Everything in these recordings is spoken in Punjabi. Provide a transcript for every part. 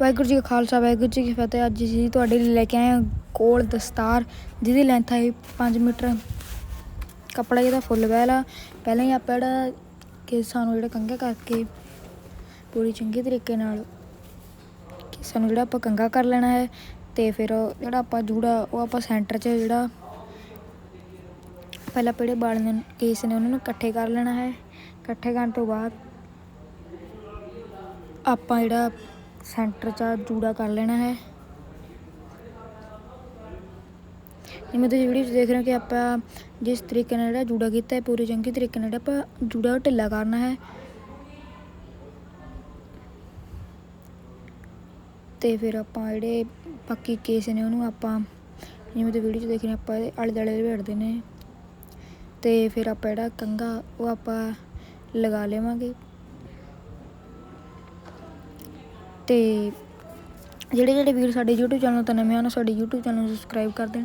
ਵਾਹਿਗੁਰੂ ਜੀ ਕਾ ਖਾਲਸਾ, ਵਾਹਿਗੁਰੂ ਜੀ ਕੀ ਫਤਿਹ। ਅੱਜ ਜੀ ਤੁਹਾਡੇ ਲਈ ਲੈ ਕੇ ਆਏ ਹਾਂ ਕੋਲ ਦਸਤਾਰ, ਜਿਹਦੀ ਲੈਂਥ ਹੈ 5 ਮੀਟਰ। ਕੱਪੜਾ ਇਹਦਾ ਫੁੱਲ ਵੈਲ ਆ। ਪਹਿਲਾਂ ਹੀ ਆਪਾਂ ਜਿਹੜਾ ਕੇਸਾਂ ਨੂੰ ਜਿਹੜਾ ਕੰਗਾ ਕਰਕੇ ਪੂਰੀ ਚੰਗੀ ਤਰੀਕੇ ਨਾਲ ਕੇਸਾਂ ਨੂੰ ਜਿਹੜਾ ਆਪਾਂ ਕੰਗਾ ਕਰ ਲੈਣਾ ਹੈ ਤੇ ਫਿਰ ਜਿਹੜਾ ਆਪਾਂ ਜੂੜਾ, ਉਹ ਆਪਾਂ ਸੈਂਟਰ 'ਚ ਜਿਹੜਾ ਪਹਿਲਾਂ ਪੜੇ ਬਾਲ ਨੇ, ਕੇਸ ਨੇ ਉਹਨਾਂ ਨੂੰ ਇਕੱਠੇ ਕਰ ਲੈਣਾ ਹੈ। ਇਕੱਠੇ ਕਰਨ ਤੋਂ ਬਾਅਦ ਆਪਾਂ ਜਿਹੜਾ ਸੈਂਟਰ 'ਚ ਜੂੜਾ ਕਰ ਲੈਣਾ ਹੈ। ਜਿਵੇਂ ਤੁਸੀਂ ਵੀਡੀਓ 'ਚ ਦੇਖ ਰਹੇ ਹੋ ਕਿ ਆਪਾਂ ਜਿਸ ਤਰੀਕੇ ਨਾਲ ਜਿਹੜਾ ਜੂੜਾ ਕੀਤਾ ਹੈ, ਪੂਰੀ ਚੰਗੀ ਤਰੀਕੇ ਨਾਲ ਜਿਹੜਾ ਆਪਾਂ ਜੂੜਾ ਉਹ ਢਿੱਲਾ ਕਰਨਾ ਹੈ। ਤੇ ਫਿਰ ਆਪਾਂ ਜਿਹੜੇ ਬਾਕੀ ਕੇਸ ਨੇ ਉਹਨੂੰ ਆਪਾਂ ਜਿਵੇਂ ਤੁਸੀਂ ਵੀਡੀਓ 'ਚ ਦੇਖ ਰਹੇ ਆਪਾਂ ਇਹਦੇ ਆਲੇ ਦੁਆਲੇ ਲਪੇਟਦੇ ਨੇ। ਤੇ ਫਿਰ ਆਪਾਂ ਜਿਹੜਾ ਕੰਗਾ ਉਹ ਆਪਾਂ ਲਗਾ ਲਵਾਂਗੇ। ਤੇ ਜਿਹੜੇ ਜਿਹੜੇ ਵੀਰ ਸਾਡੇ YouTube ਚੈਨਲ ਤੋਂ ਨਵੇਂ ਹਨ ਸਾਡੇ YouTube ਚੈਨਲ ਨੂੰ ਸਬਸਕ੍ਰਾਈਬ ਕਰ ਦੇਣ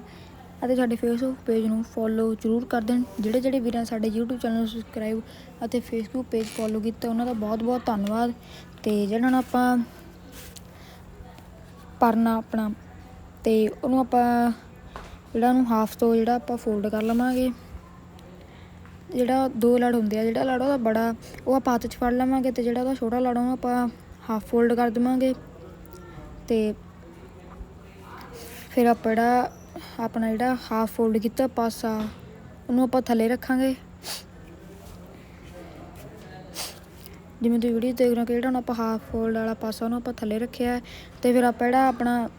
ਅਤੇ ਸਾਡੇ Facebook ਪੇਜ ਨੂੰ ਫੋਲੋ ਜ਼ਰੂਰ ਕਰ ਦੇਣ। ਜਿਹੜੇ ਜਿਹੜੇ ਵੀਰਾਂ ਸਾਡੇ YouTube ਚੈਨਲ ਨੂੰ ਸਬਸਕ੍ਰਾਈਬ ਅਤੇ Facebook ਪੇਜ ਫੋਲੋ ਕੀਤਾ, ਉਹਨਾਂ ਦਾ ਬਹੁਤ ਬਹੁਤ ਧੰਨਵਾਦ। ਤੇ ਜਿਹਨਾਂ ਨੂੰ ਆਪਾਂ ਪਰਨਾ ਆਪਣਾ, ਤੇ ਉਹਨੂੰ ਆਪਾਂ ਜਿਹੜਾ ਉਹਨੂੰ ਹਾਫ ਤੋਂ ਜਿਹੜਾ ਆਪਾਂ ਫੋਲਡ ਕਰ ਲਵਾਂਗੇ। ਜਿਹੜਾ ਦੋ ਲੜ ਹੁੰਦੇ ਆ, ਜਿਹੜਾ ਲੜ ਉਹਦਾ ਬੜਾ, ਉਹ ਆਪਾਂ ਹੱਥ 'ਚ ਫੜ ਲਵਾਂਗੇ ਤੇ ਜਿਹੜਾ ਉਹਦਾ ਛੋਟਾ ਲੜ ਉਹਨੂੰ ਆਪਾਂ ਹਾਫ ਫੋਲਡ ਕਰ ਦੇਵਾਂਗੇ ਤੇ ਫਿਰ ਆਪਾਂ ਜਿਹੜਾ ਆਪਣਾ ਜਿਹੜਾ ਹਾਫ ਫੋਲਡ ਕੀਤਾ ਪਾਸਾ, ਉਹਨੂੰ ਆਪਾਂ ਥੱਲੇ ਰੱਖਾਂਗੇ। ਜਿਵੇਂ ਤੁਸੀਂ ਵੀਡੀਓ ਦੇਖ ਰਹੇ ਹੋ ਕਿ ਜਿਹੜਾ ਹੁਣ ਆਪਾਂ ਹਾਫ ਫੋਲਡ ਵਾਲਾ ਪਾਸਾ ਉਹਨੂੰ ਆਪਾਂ ਥੱਲੇ ਰੱਖਿਆ ਹੈ, ਤੇ ਫਿਰ ਆਪਾਂ ਜਿਹੜਾ ਆਪਣਾ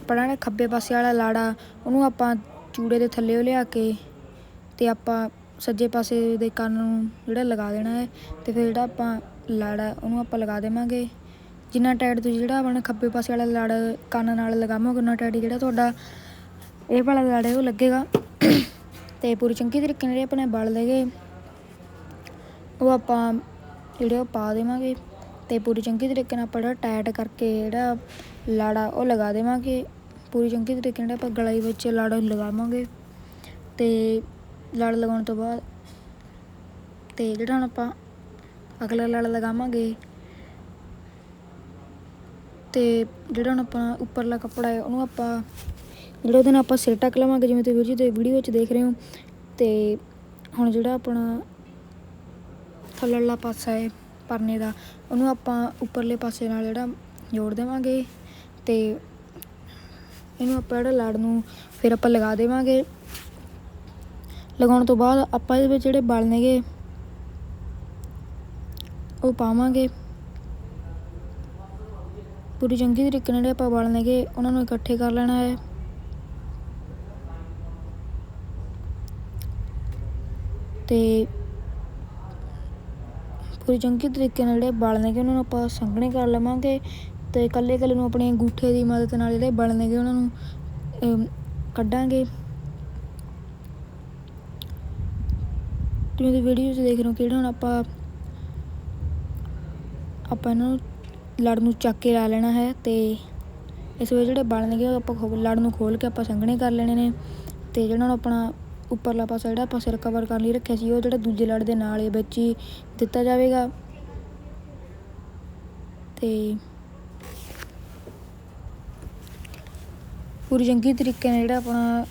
ਆਪਣਾ ਜਿਹੜਾ ਖੱਬੇ ਪਾਸੇ ਵਾਲਾ ਲਾੜਾ, ਉਹਨੂੰ ਆਪਾਂ ਚੂੜੇ ਦੇ ਥੱਲੇ ਲਿਆ ਕੇ ਤੇ ਆਪਾਂ ਸੱਜੇ ਪਾਸੇ ਦੇ ਕੰਨ ਨੂੰ ਜਿਹੜਾ ਲਗਾ ਦੇਣਾ ਹੈ ਅਤੇ ਫਿਰ ਜਿਹੜਾ ਆਪਾਂ ਲਾੜਾ ਉਹਨੂੰ ਆਪਾਂ ਲਗਾ ਦੇਵਾਂਗੇ। ਜਿੰਨਾ ਟਾਈਟ ਤੁਸੀਂ ਜਿਹੜਾ ਆਪਣਾ ਖੱਬੇ ਪਾਸੇ ਵਾਲਾ ਲੜ ਕੰਨ ਨਾਲ ਲਗਾਵੋਗੇ, ਉਨਾ ਟਾਈਟ ਜਿਹੜਾ ਤੁਹਾਡਾ ਇਹ ਵਾਲਾ ਲੜ ਹੈ, ਉਹ ਲੱਗੇਗਾ। ਤੇ ਪੂਰੀ ਚੰਗੀ ਤਰੀਕੇ ਨਾਲ ਜਿਹੜੇ ਆਪਣੇ ਬਲ ਲੈਗੇ ਉਹ ਆਪਾਂ ਜਿਹੜੇ ਉਹ ਪਾ ਦੇਵਾਂਗੇ ਤੇ ਪੂਰੀ ਚੰਗੀ ਤਰੀਕੇ ਨਾਲ ਆਪਾਂ ਜਿਹੜਾ ਟਾਈਟ ਕਰਕੇ ਜਿਹੜਾ ਲਾੜਾ, ਉਹ ਲਗਾ ਦੇਵਾਂਗੇ। ਪੂਰੀ ਚੰਗੀ ਤਰੀਕੇ ਨਾਲ ਆਪਾਂ ਗਲਾਈ ਵਿੱਚ ਲਾੜਾ ਲਗਾਵਾਂਗੇ। ਤੇ ਲੜ ਲਗਾਉਣ ਤੋਂ ਬਾਅਦ। ਤੇ ਜਿਹੜਾ ਹੁਣ ਆਪਾਂ ਅਗਲਾ ਲੜ ਲਗਾਵਾਂਗੇ, ਤੇ ਜਿਹੜਾ ਹੁਣ ਆਪਾਂ ਉੱਪਰਲਾ ਕੱਪੜਾ ਹੈ, ਉਹਨੂੰ ਆਪਾਂ ਜਿਹੜਾ ਉਹਦੇ ਨਾਲ ਆਪਾਂ ਸਿਰ ਟੱਕ ਲਵਾਂਗੇ, ਜਿਵੇਂ ਤੁਸੀਂ ਵੀਡੀਓ ਤੇ ਵੀਡੀਓ ਵਿੱਚ ਦੇਖ ਰਹੇ ਹੋ। ਤੇ ਹੁਣ ਜਿਹੜਾ ਆਪਣਾ ਥੱਲੜਲਾ ਪਾਸਾ ਹੈ, ਪਰਨੇ ਦਾ, ਉਹਨੂੰ ਆਪਾਂ ਉੱਪਰਲੇ ਪਾਸੇ ਨਾਲ ਜਿਹੜਾ ਜੋੜ ਦੇਵਾਂਗੇ। ਤੇ ਇਹਨੂੰ ਆਪਾਂ ਜਿਹੜਾ ਲੜ ਨੂੰ ਫਿਰ ਆਪਾਂ ਲਗਾ ਦੇਵਾਂਗੇ। ਲਗਾਉਣ ਤੋਂ ਬਾਅਦ ਆਪਾਂ ਇਹਦੇ ਵਿੱਚ ਜਿਹੜੇ ਬਲ ਨੇਗੇ, ਉਹ ਪਾਵਾਂਗੇ। ਪੂਰੀ ਚੰਗੀ ਤਰੀਕੇ ਨਾਲ ਜਿਹੜੇ ਆਪਾਂ ਬਲ ਨੇਗੇ, ਉਹਨਾਂ ਨੂੰ ਇਕੱਠੇ ਕਰ ਲੈਣਾ ਹੈ। ਤੇ ਪੂਰੀ ਚੰਗੀ ਤਰੀਕੇ ਨਾਲ ਜਿਹੜੇ ਬਲ ਨੇਗੇ, ਉਹਨਾਂ ਨੂੰ ਆਪਾਂ ਸੰਘਣੇ ਕਰ ਲਵਾਂਗੇ ਤੇ ਇਕੱਲੇ ਇਕੱਲੇ ਨੂੰ ਆਪਣੇ ਅੰਗੂਠੇ ਦੀ ਮਦਦ ਨਾਲ ਜਿਹੜੇ ਬਲ ਨੇਗੇ, ਉਹਨਾਂ ਨੂੰ ਕੱਢਾਂਗੇ। ਜਿਵੇਂ ਤੁਸੀਂ ਵੀਡੀਓ 'ਚ ਦੇਖ ਰਹੇ ਹੋ ਕਿਹੜਾ ਹੁਣ ਆਪਾਂ ਆਪਾਂ ਇਹਨਾਂ ਨੂੰ ਲੜ ਨੂੰ ਚੱਕ ਕੇ ਲਾ ਲੈਣਾ ਹੈ ਤੇ ਇਸ ਵਿੱਚ ਜਿਹੜੇ ਬਲ ਨੇਗੇ ਉਹ ਆਪਾਂ ਖੋ- ਲੜ ਨੂੰ ਖੋਲ ਕੇ ਆਪਾਂ ਸੰਘਣੇ ਕਰ ਲੈਣੇ ਨੇ ਤੇ ਜਿਹੜਾ ਹੁਣ ਆਪਣਾ ਉੱਪਰਲਾ ਪਾਸਾ ਜਿਹੜਾ ਆਪਾਂ ਸਿਰ ਕਵਰ ਕਰਨ ਲਈ ਰੱਖਿਆ ਸੀ, ਉਹ ਜਿਹੜਾ ਦੂਜੇ ਲੜ ਦੇ ਨਾਲ ਹੀ ਵਿੱਚ ਹੀ ਦਿੱਤਾ ਜਾਵੇਗਾ। ਤੇ ਪੂਰੀ ਚੰਗੀ ਤਰੀਕੇ ਨਾਲ ਜਿਹੜਾ ਆਪਣਾ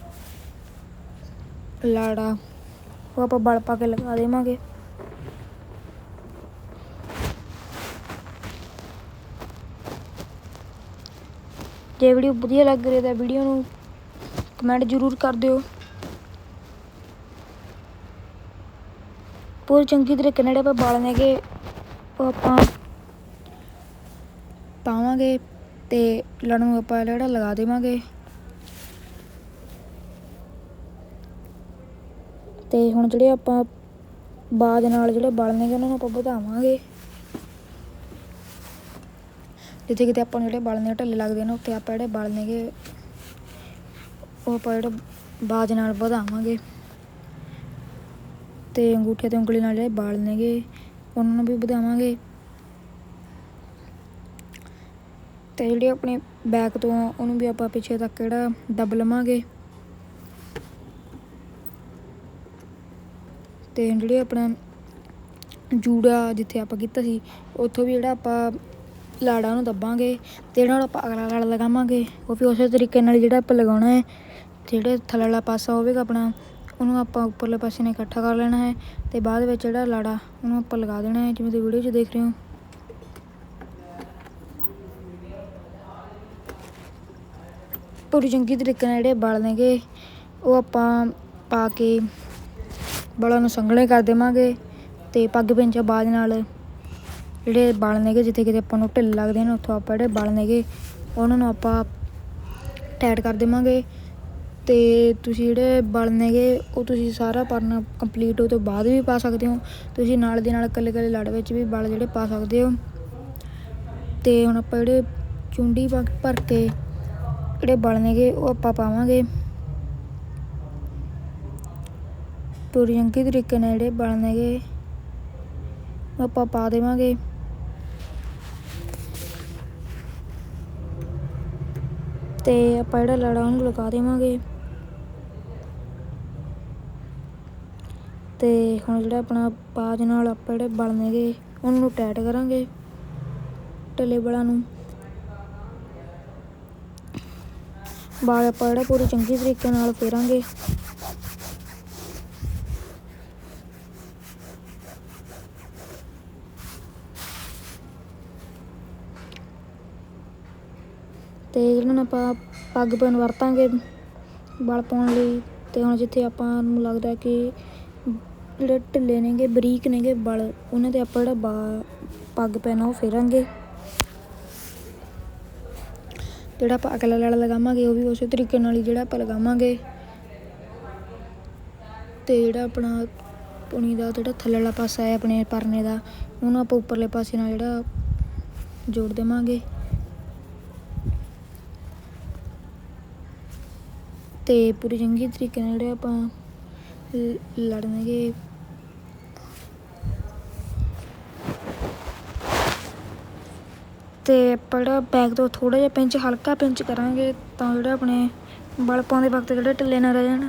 ਲਾੜਾ ਉਹ ਆਪਾਂ ਬਲ ਪਾ ਕੇ ਲਗਾ ਦੇਵਾਂਗੇ। ਜੇ ਵੀਡੀਓ ਵਧੀਆ ਲੱਗ ਰਹੀ ਹੈ ਤਾਂ ਵੀਡੀਓ ਨੂੰ ਕਮੈਂਟ ਜ਼ਰੂਰ ਕਰ ਦਿਓ। ਪੂਰੀ ਚੰਗੀ ਤਰੀਕੇ ਨਾਲ ਜਿਹੜੇ ਆਪਾਂ ਬਾਲ ਨੇਗੇ, ਉਹ ਆਪਾਂ ਪਾਵਾਂਗੇ ਤੇ ਲੜ ਨੂੰ ਆਪਾਂ ਜਿਹੜਾ ਲਗਾ ਦੇਵਾਂਗੇ। ਤੇ ਹੁਣ ਜਿਹੜੇ ਆਪਾਂ ਬਾਦ ਨਾਲ ਜਿਹੜੇ ਬਲ ਨੇਗੇ ਉਹਨਾਂ ਨੂੰ ਆਪਾਂ ਵਧਾਵਾਂਗੇ। ਜਿੱਥੇ ਕਿਤੇ ਆਪਾਂ ਨੂੰ ਜਿਹੜੇ ਬਲ ਢੱਲੇ ਲੱਗਦੇ ਨੇ ਉੱਥੇ ਆਪਾਂ ਜਿਹੜੇ ਬਲਨੇਗੇ ਉਹ ਆਪਾਂ ਜਿਹੜੇ ਬਾਜ ਨਾਲ ਵਧਾਵਾਂਗੇ। ਤੇ ਅੰਗੂਠੇ ਤੇ ਉਂਗਲੀ ਨਾਲ ਜਿਹੜੇ ਬਾਲ ਨੇਗੇ ਉਹਨਾਂ ਨੂੰ ਵੀ ਵਧਾਵਾਂਗੇ। ਤੇ ਜਿਹੜੇ ਆਪਣੇ ਬੈਕ ਤੋਂ ਆ, ਉਹਨੂੰ ਵੀ ਆਪਾਂ ਪਿੱਛੇ ਤੱਕ ਜਿਹੜਾ ਦੱਬ ਲਵਾਂਗੇ। ਅਤੇ ਜਿਹੜੇ ਆਪਣਾ ਜੂੜਾ ਜਿੱਥੇ ਆਪਾਂ ਕੀਤਾ ਸੀ, ਉੱਥੋਂ ਵੀ ਜਿਹੜਾ ਆਪਾਂ ਲਾੜਾ ਨੂੰ ਦੱਬਾਂਗੇ ਤੇ ਜਿਹੜਾ ਹੁਣ ਆਪਾਂ ਅਗਲਾ ਲੜ ਲਗਾਵਾਂਗੇ। ਉਹ ਵੀ ਉਸੇ ਤਰੀਕੇ ਨਾਲ ਜਿਹੜਾ ਆਪਾਂ ਲਗਾਉਣਾ ਹੈ, ਜਿਹੜੇ ਥੱਲੇ ਵਾਲਾ ਪਾਸਾ ਹੋਵੇਗਾ ਆਪਣਾ, ਉਹਨੂੰ ਆਪਾਂ ਉੱਪਰਲੇ ਪਾਸੇ ਨਾਲ ਇਕੱਠਾ ਕਰ ਲੈਣਾ ਹੈ ਤੇ ਬਾਅਦ ਵਿੱਚ ਜਿਹੜਾ ਲਾੜਾ ਉਹਨੂੰ ਆਪਾਂ ਲਗਾ ਦੇਣਾ ਹੈ, ਜਿਵੇਂ ਤੁਸੀਂ ਵੀਡੀਓ 'ਚ ਦੇਖ ਰਹੇ ਹੋ। ਪੂਰੀ ਚੰਗੀ ਤਰੀਕੇ ਨਾਲ ਜਿਹੜੇ ਬਲ ਨੇਗੇ, ਉਹ ਆਪਾਂ ਪਾ ਕੇ ਬਲਾਂ ਨੂੰ ਸੰਘਣੇ ਕਰ ਦੇਵਾਂਗੇ ਤੇ ਪੱਗ ਪਿੰਚ ਬਾਅਦ ਨਾਲ ਜਿਹੜੇ ਬਲ ਨੇਗੇ, ਜਿੱਥੇ ਕਿਤੇ ਆਪਾਂ ਨੂੰ ਢਿੱਲ ਲੱਗਦੇ ਨੇ, ਉੱਥੋਂ ਆਪਾਂ ਜਿਹੜੇ ਬਲ ਨੇਗੇ, ਉਹਨਾਂ ਨੂੰ ਆਪਾਂ ਟਾਈਟ ਕਰ ਦੇਵਾਂਗੇ ਤੇ ਤੁਸੀਂ ਜਿਹੜੇ ਬਲ ਨੇਗੇ, ਉਹ ਤੁਸੀਂ ਸਾਰਾ ਪਰਨਾ ਕੰਪਲੀਟ ਹੋ ਤੋਂ ਬਾਅਦ ਵੀ ਪਾ ਸਕਦੇ ਹੋ। ਤੁਸੀਂ ਨਾਲ ਦੇ ਨਾਲ ਇਕੱਲੇ ਇਕੱਲੇ ਲੜ ਵਿੱਚ ਵੀ ਬਲ ਜਿਹੜੇ ਪਾ ਸਕਦੇ ਹੋ। ਤੇ ਹੁਣ ਆਪਾਂ ਜਿਹੜੇ ਚੁੰਡੀ ਭਰ ਕੇ ਜਿਹੜੇ ਬਲ ਨੇਗੇ, ਉਹ ਆਪਾਂ ਪਾਵਾਂਗੇ। ਪੂਰੀ ਚੰਗੀ ਤਰੀਕੇ ਨਾਲ ਜਿਹੜੇ ਬਲ ਨੇਗੇ ਆਪਾਂ ਪਾ ਦੇਵਾਂਗੇ। ਤੇ ਆਪਾਂ ਜਿਹੜਾ ਲੜਾ ਉਹਨੂੰ ਲਗਾ ਦੇਵਾਂਗੇ। ਤੇ ਹੁਣ ਜਿਹੜਾ ਆਪਣਾ ਬਾਜ ਨਾਲ ਆਪਾਂ ਜਿਹੜੇ ਬਲ ਉਹਨੂੰ ਟਾਈਟ ਕਰਾਂਗੇ, ਟਲੇ ਬਲਾਂ ਨੂੰ। ਬਾਲ ਆਪਾਂ ਜਿਹੜਾ ਪੂਰੀ ਚੰਗੀ ਤਰੀਕੇ ਨਾਲ ਫੇਰਾਂਗੇ। ਹੁਣ ਆਪਾਂ ਪੱਗ ਪੈਨ ਵਰਤਾਂਗੇ ਵਲ ਪਾਉਣ ਲਈ ਤੇ ਹੁਣ ਜਿੱਥੇ ਆਪਾਂ ਨੂੰ ਲੱਗਦਾ ਕਿ ਜਿਹੜੇ ਢਿੱਲੇ ਨੇਗੇ, ਬਰੀਕ ਨੇਗੇ ਵਲ, ਉਹਨਾਂ ਤੇ ਆਪਾਂ ਜਿਹੜਾ ਬਾ, ਪੱਗ ਪੈਣਾ ਉਹ ਫੇਰਾਂਗੇ। ਜਿਹੜਾ ਆਪਾਂ ਅਗਲਾ ਲੜ ਲਗਾਵਾਂਗੇ, ਉਹ ਵੀ ਉਸੇ ਤਰੀਕੇ ਨਾਲ ਹੀ ਜਿਹੜਾ ਆਪਾਂ ਲਗਾਵਾਂਗੇ। ਤੇ ਜਿਹੜਾ ਆਪਣਾ ਪੁਣੀ ਦਾ ਜਿਹੜਾ ਥੱਲੇ ਵਾਲਾ ਪਾਸਾ ਹੈ, ਆਪਣੇ ਪਰਨੇ ਦਾ, ਉਹਨੂੰ ਆਪਾਂ ਉੱਪਰਲੇ ਪਾਸੇ ਨਾਲ ਜਿਹੜਾ ਜੋੜ ਦੇਵਾਂਗੇ। ਤੇ ਪੂਰੀ ਚੰਗੀ ਤਰੀਕੇ ਨਾਲ ਜਿਹੜੇ ਆਪਾਂ ਲੜਨਗੇ। ਤੇ ਆਪਾਂ ਜਿਹੜਾ ਬੈਗ ਤੋਂ ਥੋੜਾ ਜਿਹਾ ਪਿੰਚ, ਹਲਕਾ ਪਿੰਚ ਕਰਾਂਗੇ ਤਾਂ ਜਿਹੜੇ ਆਪਣੇ ਬਲ ਪਾਉਂਦੇ ਵਕਤ ਜਿਹੜੇ ਢਿੱਲੇ ਨਾ ਰਹਿ ਜਾਣ।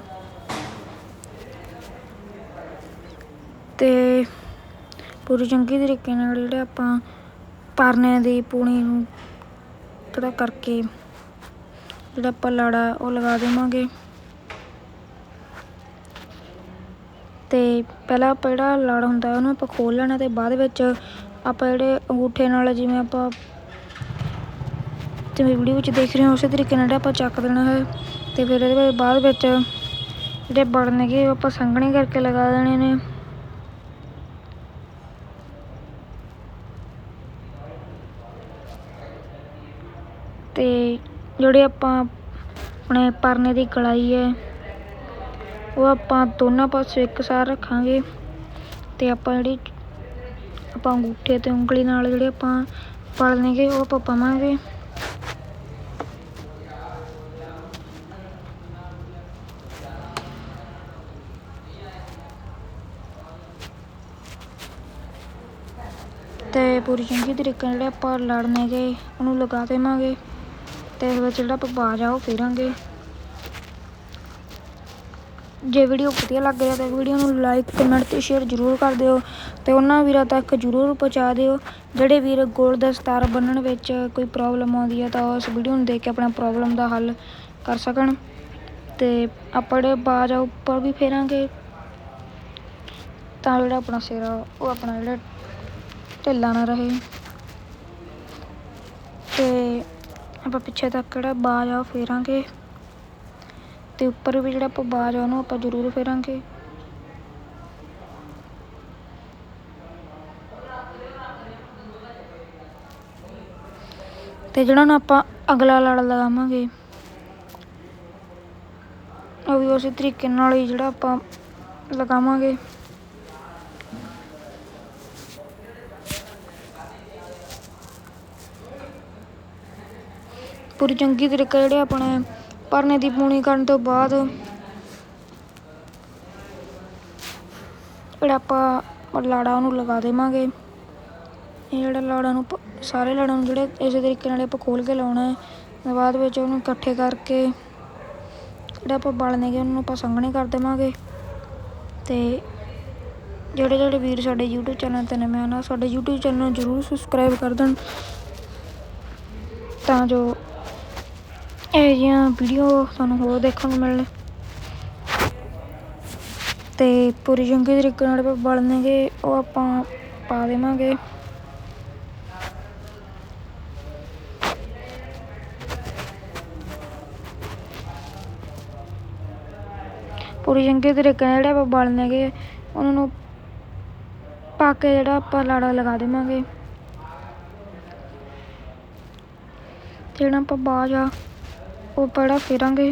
ਤੇ ਪੂਰੀ ਚੰਗੀ ਤਰੀਕੇ ਨਾਲ ਜਿਹੜੇ ਆਪਾਂ ਪਰਨੇ ਦੀ ਪੂਣੀ ਨੂੰ ਥੋੜਾ ਕਰਕੇ ਜਿਹੜਾ ਆਪਾਂ ਲਾੜਾ, ਉਹ ਲਗਾ ਦੇਵਾਂਗੇ। ਤੇ ਪਹਿਲਾਂ ਆਪਾਂ ਜਿਹੜਾ ਲੜ ਹੁੰਦਾ ਉਹਨੂੰ ਆਪਾਂ ਖੋਲ ਲੈਣਾ ਤੇ ਬਾਅਦ ਵਿੱਚ ਆਪਾਂ ਜਿਹੜੇ ਅੰਗੂਠੇ ਨਾਲ ਜਿਵੇਂ ਆਪਾਂ ਜਿਵੇਂ ਵੀਡੀਓ ਵਿੱਚ ਦੇਖ ਰਹੇ ਹੋ, ਉਸੇ ਤਰੀਕੇ ਨਾਲ ਜਿਹੜਾ ਆਪਾਂ ਚੱਕ ਦੇਣਾ ਹੈ। ਤੇ ਫਿਰ ਇਹਦੇ ਬਾਅਦ ਵਿੱਚ ਜਿਹੜੇ ਬੜ ਨੇਗੇ, ਉਹ ਆਪਾਂ ਸੰਘਣੇ ਕਰਕੇ ਲਗਾ ਦੇਣੇ ਨੇ। ਤੇ ਜਿਹੜੇ ਆਪਾਂ ਆਪਣੇ ਪਰਨੇ ਦੀ ਕਲਾਈ ਹੈ, ਉਹ ਆਪਾਂ ਦੋਨਾਂ ਪਾਸੇ ਇੱਕਸਾਰ ਰੱਖਾਂਗੇ ਤੇ ਆਪਾਂ ਜਿਹੜੀ ਆਪਾਂ ਅੰਗੂਠੇ ਤੇ ਉਂਗਲੀ ਨਾਲ ਜਿਹੜੇ ਆਪਾਂ ਪਲ ਨੇਗੇ, ਉਹ ਆਪਾਂ ਪਾਵਾਂਗੇ। ਤੇ ਪੂਰੀ ਚੰਗੀ ਤਰੀਕੇ ਨਾਲ ਜਿਹੜੇ ਆਪਾਂ ਲੜਨੇਗੇ ਉਹਨੂੰ ਲਗਾ ਦੇਵਾਂਗੇ। ਤੇ ਇਸ ਵਿੱਚ ਜਿਹੜਾ ਆਪਾਂ ਬਾਜ ਆ, ਉਹ ਫੇਰਾਂਗੇ। ਜੇ ਵੀਡੀਓ ਵਧੀਆ ਲੱਗ ਰਿਹਾ, ਤਾਂ ਵੀਡੀਓ ਨੂੰ ਲਾਈਕ ਕਮੈਂਟ ਤੇ ਸ਼ੇਅਰ ਜ਼ਰੂਰ ਕਰ ਦਿਓ ਤੇ ਉਹਨਾਂ ਵੀਰਾਂ ਤੱਕ ਜ਼ਰੂਰ ਪਹੁੰਚਾ ਦਿਓ। ਜਿਹੜੇ ਵੀਰ ਗੋਲ ਦਾ ਸਤਾਰ ਬੰਨਣ ਵਿੱਚ ਕੋਈ ਪ੍ਰੋਬਲਮ ਆਉਂਦੀ ਹੈ ਤਾਂ ਉਸ ਵੀਡੀਓ ਨੂੰ ਦੇਖ ਕੇ ਆਪਣਾ ਪ੍ਰੋਬਲਮ ਦਾ ਹੱਲ ਕਰ ਸਕਣ। ਤੇ ਆਪਾਂ ਜਿਹੜੇ ਬਾਜ ਆ ਉੱਪਰ ਵੀ ਫੇਰਾਂਗੇ। ਤਾਂ ਜਿਹੜਾ ਆਪਣਾ ਸਿਰ ਉਹ ਆਪਣਾ ਜਿਹੜਾ ਢਿੱਲਾ ਨਾ ਰਹੇ। ਤੇ ਆਪਾਂ ਪਿੱਛੇ ਤੱਕ ਜਿਹੜਾ ਬਾਜ ਆ, ਉਹ ਫੇਰਾਂਗੇ। ਤੇ ਉੱਪਰ ਵੀ ਜਿਹੜਾ ਆਪਾਂ ਬਾਜ ਆ, ਉਹਨੂੰ ਆਪਾਂ ਜ਼ਰੂਰ ਫੇਰਾਂਗੇ। ਤੇ ਜਿਹੜਾ ਨਾ ਆਪਾਂ ਅਗਲਾ ਲੜ ਲਗਾਵਾਂਗੇ, ਉਹ ਵੀ ਉਸੇ ਤਰੀਕੇ ਨਾਲ ਹੀ ਜਿਹੜਾ ਆਪਾਂ ਲਗਾਵਾਂਗੇ। ਪੂਰੀ ਚੰਗੀ ਤਰੀਕੇ ਜਿਹੜੇ ਆਪਣੇ ਭਰਨੇ ਦੀ ਪੂਣੀ ਕਰਨ ਤੋਂ ਬਾਅਦ ਜਿਹੜਾ ਆਪਾਂ ਲਾੜਾ ਉਹਨੂੰ ਲਗਾ ਦੇਵਾਂਗੇ। ਇਹ ਜਿਹੜਾ ਲਾੜਾ ਨੂੰ ਸਾਰੇ ਲਾੜਾਂ ਨੂੰ ਜਿਹੜੇ ਇਸੇ ਤਰੀਕੇ ਨਾਲ ਆਪਾਂ ਖੋਲ ਕੇ ਲਾਉਣਾ ਹੈ। ਬਾਅਦ ਵਿੱਚ ਉਹਨੂੰ ਇਕੱਠੇ ਕਰਕੇ ਜਿਹੜਾ ਆਪਾਂ ਬਲਨੇਗੇ ਉਹਨੂੰ ਆਪਾਂ ਸੰਘਣੇ ਕਰ ਦੇਵਾਂਗੇ। ਤੇ ਜਿਹੜੇ ਜਿਹੜੇ ਵੀਰ ਸਾਡੇ YouTube ਚੈਨਲ ਤੇ ਨਵੇਂ ਹਨ ਸਾਡੇ YouTube ਚੈਨਲ ਨੂੰ ਜਰੂਰ ਸਬਸਕ੍ਰਾਈਬ ਕਰ ਦੇਣ। ਤਾਂ ਜੋ ਇਹ ਜਿਹੀਆਂ ਵੀਡੀਓ ਤੁਹਾਨੂੰ ਹੋਰ ਦੇਖਣ ਨੂੰ ਮਿਲਣ। ਤੇ ਪੂਰੀ ਚੰਗੇ ਤਰੀਕੇ ਨਾਲ ਆਪਾਂ ਬਾਲਣਗੇ, ਉਹ ਆਪਾਂ ਪਾ ਦੇਵਾਂਗੇ। ਪੂਰੀ ਚੰਗੇ ਤਰੀਕੇ ਨਾਲ ਜਿਹੜੇ ਆਪਾਂ ਬਾਲਣਗੇ, ਉਹਨਾਂ ਨੂੰ ਪਾ ਕੇ ਜਿਹੜਾ ਆਪਾਂ ਲਾੜਾ ਲਗਾ ਦੇਵਾਂਗੇ। ਜਿਹੜਾ ਆਪਾਂ ਬਾਜ ਆ ਉਹ ਪੜਾ ਫੇਰਾਂਗੇ।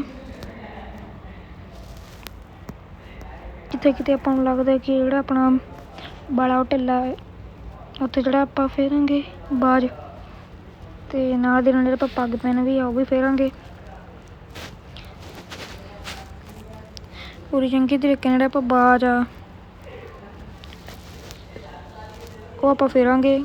ਜਿੱਥੇ ਕਿਤੇ ਆਪਾਂ ਨੂੰ ਲੱਗਦਾ ਕਿ ਜਿਹੜਾ ਆਪਣਾ ਬਾਲਾ ਉਹ ਢਿੱਲਾ ਹੈ, ਉੱਥੇ ਜਿਹੜਾ ਆਪਾਂ ਫੇਰਾਂਗੇ ਬਾਜ ਤੇ ਨਾਲ ਦੇ ਨਾਲ ਜਿਹੜਾ ਆਪਾਂ ਪੱਗ ਪੈਨ ਵੀ ਆ, ਉਹ ਵੀ ਫੇਰਾਂਗੇ। ਪੂਰੀ ਚੰਗੀ ਤਰੀਕੇ ਨਾਲ ਜਿਹੜਾ ਆਪਾਂ ਬਾਜ ਆ, ਉਹ ਆਪਾਂ ਫੇਰਾਂਗੇ।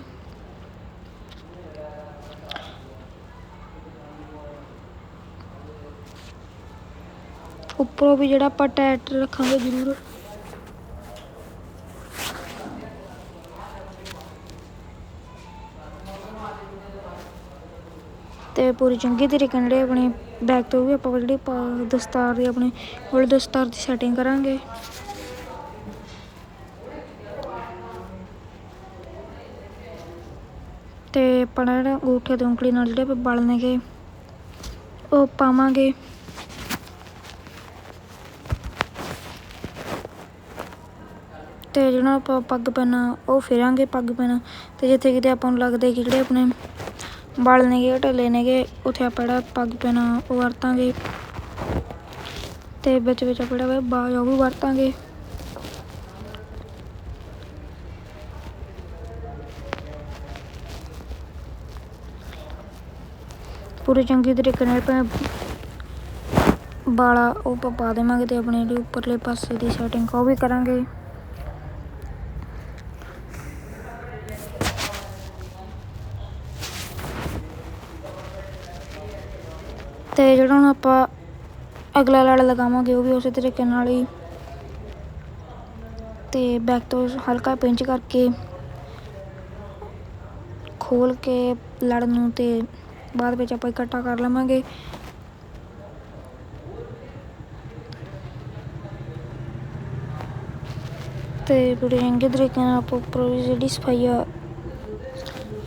ਉੱਪਰੋਂ ਵੀ ਜਿਹੜਾ ਆਪਾਂ ਟਾਈਟ ਰੱਖਾਂਗੇ ਜ਼ਰੂਰ। ਤੇ ਪੂਰੀ ਚੰਗੀ ਤਰੀਕੇ ਨਾਲ ਜਿਹੜੇ ਆਪਣੇ ਬੈਗ ਤੋਂ ਵੀ ਆਪਾਂ ਜਿਹੜੀ ਦਸਤਾਰ ਦੀ ਆਪਣੇ ਕੋਲ ਦਸਤਾਰ ਦੀ ਸੈਟਿੰਗ ਕਰਾਂਗੇ। ਤੇ ਆਪਣਾ ਜਿਹੜਾ ਅੰਗੂਠੇ ਤੋਂ ਉਂਗਲੀ ਨਾਲ ਜਿਹੜੇ ਆਪਾਂ ਬਾਲਣਗੇ ਉਹ ਪਾਵਾਂਗੇ। ਤੇ ਜਿਹੜਾ ਆਪਾਂ ਪੱਗ ਪੈਨਾ ਉਹ ਫੇਰਾਂਗੇ ਪੱਗ ਪੈਨਾ ਤੇ ਜਿੱਥੇ ਕਿਤੇ ਆਪਾਂ ਨੂੰ ਲੱਗਦਾ ਕਿ ਜਿਹੜੇ ਆਪਣੇ ਵਾਲ ਨੇਗੇ, ਢਿੱਲੇ ਨੇਗੇ, ਉੱਥੇ ਆਪਾਂ ਜਿਹੜਾ ਪੱਗ ਪੈਨਾ ਉਹ ਵਰਤਾਂਗੇ। ਤੇ ਵਿੱਚ ਵਿੱਚ ਆਪਾਂ ਜਿਹੜਾ ਬਾਜ, ਉਹ ਵੀ ਵਰਤਾਂਗੇ। ਪੂਰੇ ਚੰਗੀ ਤਰੀਕੇ ਨਾਲ ਆਪਾਂ ਬਾਲਾ ਉਹ ਆਪਾਂ ਪਾ ਦੇਵਾਂਗੇ ਤੇ ਆਪਣੇ ਜਿਹੜੇ ਉੱਪਰਲੇ ਪਾਸੇ ਦੀ ਸੈਟਿੰਗ ਉਹ ਵੀ ਕਰਾਂਗੇ। ਤੇ ਜਿਹੜਾ ਹੁਣ ਆਪਾਂ ਅਗਲਾ ਲੜ ਲਗਾਵਾਂਗੇ, ਉਹ ਵੀ ਉਸੇ ਤਰੀਕੇ ਨਾਲ ਹੀ। ਤੇ ਬੈਕ ਤੋਂ ਹਲਕਾ ਪਿੰਚ ਕਰਕੇ ਖੋਲ ਕੇ ਲੜ ਨੂੰ ਤੇ ਬਾਅਦ ਵਿੱਚ ਆਪਾਂ ਇਕੱਠਾ ਕਰ ਲਵਾਂਗੇ। ਤੇ ਬੜੇ ਚੰਗੇ ਤਰੀਕੇ ਨਾਲ ਆਪਾਂ ਉੱਪਰੋਂ ਜਿਹੜੀ ਸਫ਼ਾਈ ਆ,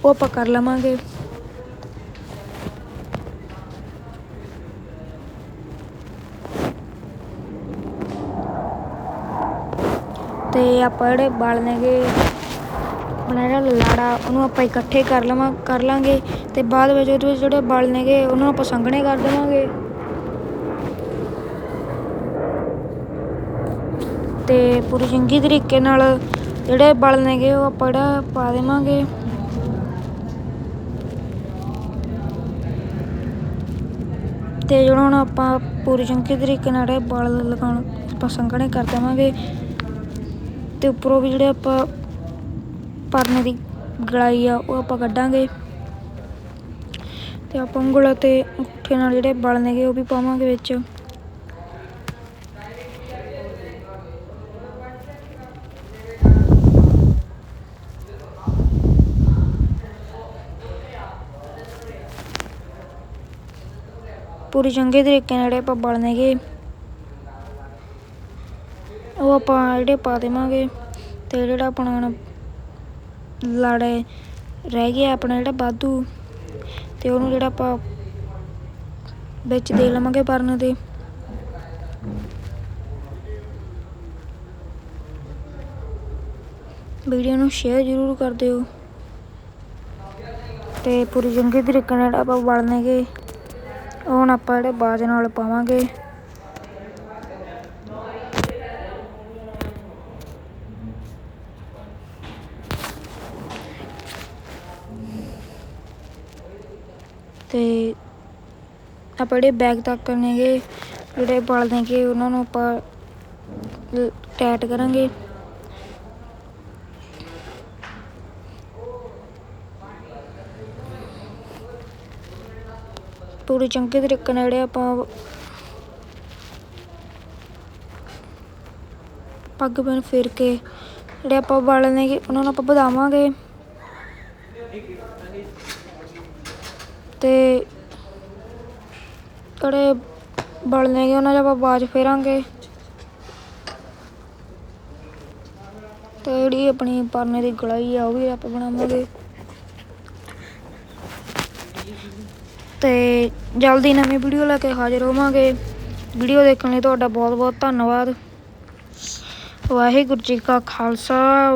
ਉਹ ਆਪਾਂ ਕਰ ਲਵਾਂਗੇ। ਤੇ ਆਪਾਂ ਜਿਹੜੇ ਬਲ ਨੇਗੇ ਆਪਣਾ ਜਿਹੜਾ ਲਾੜਾ, ਉਹਨੂੰ ਆਪਾਂ ਇਕੱਠੇ ਕਰ ਲਵਾਂ, ਕਰ ਲਾਂਗੇ ਤੇ ਬਾਅਦ ਵਿੱਚ ਉਹਦੇ ਵਿੱਚ ਜਿਹੜੇ ਬਾਲ ਨੇਗੇ, ਉਹਨਾਂ ਨੂੰ ਆਪਾਂ ਸੰਘਣੇ ਕਰ ਦੇਵਾਂਗੇ। ਤੇ ਪੂਰੀ ਚੰਗੀ ਤਰੀਕੇ ਨਾਲ ਜਿਹੜੇ ਬਲ ਨੇਗੇ, ਉਹ ਆਪਾਂ ਜਿਹੜਾ ਪਾ ਦੇਵਾਂਗੇ। ਤੇ ਜਿਹੜਾ ਹੁਣ ਆਪਾਂ ਪੂਰੀ ਚੰਗੀ ਤਰੀਕੇ ਨਾਲ ਜਿਹੜੇ ਬਲ ਲਗਾਉਣ, ਆਪਾਂ ਸੰਘਣੇ ਕਰ ਦੇਵਾਂਗੇ। ਤੇ ਉੱਪਰੋਂ ਵੀ ਜਿਹੜੇ ਆਪਾਂ ਪਰਨੇ ਦੀ ਗਲਾਈ ਆ, ਉਹ ਆਪਾਂ ਕੱਢਾਂਗੇ। ਤੇ ਆਪਾਂ ਉਂਗਲਾਂ ਤੇ ਅੰਗੂਠੇ ਨਾਲ ਜਿਹੜੇ ਬਲ ਨੇਗੇ, ਉਹ ਵੀ ਪਾਵਾਂਗੇ ਵਿੱਚ। ਪੂਰੀ ਚੰਗੇ ਤਰੀਕੇ ਨਾਲ ਜਿਹੜੇ ਆਪਾਂ ਬਲ ਨੇਗੇ। ਉਹ ਆਪਾਂ ਜਿਹੜੇ ਪਾ ਦੇਵਾਂਗੇ ਤੇ ਜਿਹੜਾ ਆਪਣਾ ਹੁਣ ਲਾੜੇ ਰਹਿ ਗਿਆ ਆਪਣਾ ਜਿਹੜਾ ਬਾਦੂ ਤੇ ਉਹਨੂੰ ਜਿਹੜਾ ਆਪਾਂ ਵਿੱਚ ਦੇ ਲਵਾਂਗੇ ਪਰਨ ਦੇ। ਵੀਡੀਓ ਨੂੰ ਸ਼ੇਅਰ ਜ਼ਰੂਰ ਕਰ ਦਿਓ। ਤੇ ਪੂਰੀ ਚੰਗੀ ਤਰੀਕੇ ਨਾਲ ਆਪਾਂ ਵੜਨਗੇ ਹੁਣ ਆਪਾਂ ਜਿਹੜੇ ਬਾਜ ਨਾਲ ਪਾਵਾਂਗੇ। ਤੇ ਆਪਾਂ ਜਿਹੜੇ ਬੈਗ ਤੱਕ ਨੇਗੇ ਜਿਹੜੇ ਬਲ ਦੇਗੇ ਉਹਨਾਂ ਨੂੰ ਆਪਾਂ ਟੈਟ ਕਰਾਂਗੇ। ਪੂਰੇ ਚੰਗੇ ਤਰੀਕੇ ਨਾਲ ਜਿਹੜੇ ਆਪਾਂ ਪੱਗ ਬਨ ਫੇਰ ਕੇ, ਜਿਹੜੇ ਆਪਾਂ ਬਾਲ ਨੇ ਉਹਨਾਂ ਨੂੰ ਆਪਾਂ ਵਧਾਵਾਂਗੇ। ਤੇ ਜਿਹੜੇ ਬਲ ਨੇਗੇ ਉਹਨਾਂ 'ਚ ਆਪਾਂ ਬਾਜ ਫੇਰਾਂਗੇ। ਤੇ ਜਿਹੜੀ ਆਪਣੀ ਪਰਨੇ ਦੀ ਗਲਾਈ ਆ, ਉਹ ਵੀ ਆਪਾਂ ਬਣਾਵਾਂਗੇ। ਤੇ ਜਲਦੀ ਨਵੀਂ ਵੀਡੀਓ ਲੈ ਕੇ ਹਾਜ਼ਰ ਹੋਵਾਂਗੇ। ਵੀਡੀਓ ਦੇਖਣ ਲਈ ਤੁਹਾਡਾ ਬਹੁਤ ਬਹੁਤ ਧੰਨਵਾਦ। ਵਾਹਿਗੁਰੂ ਜੀ ਕਾ ਖਾਲਸਾ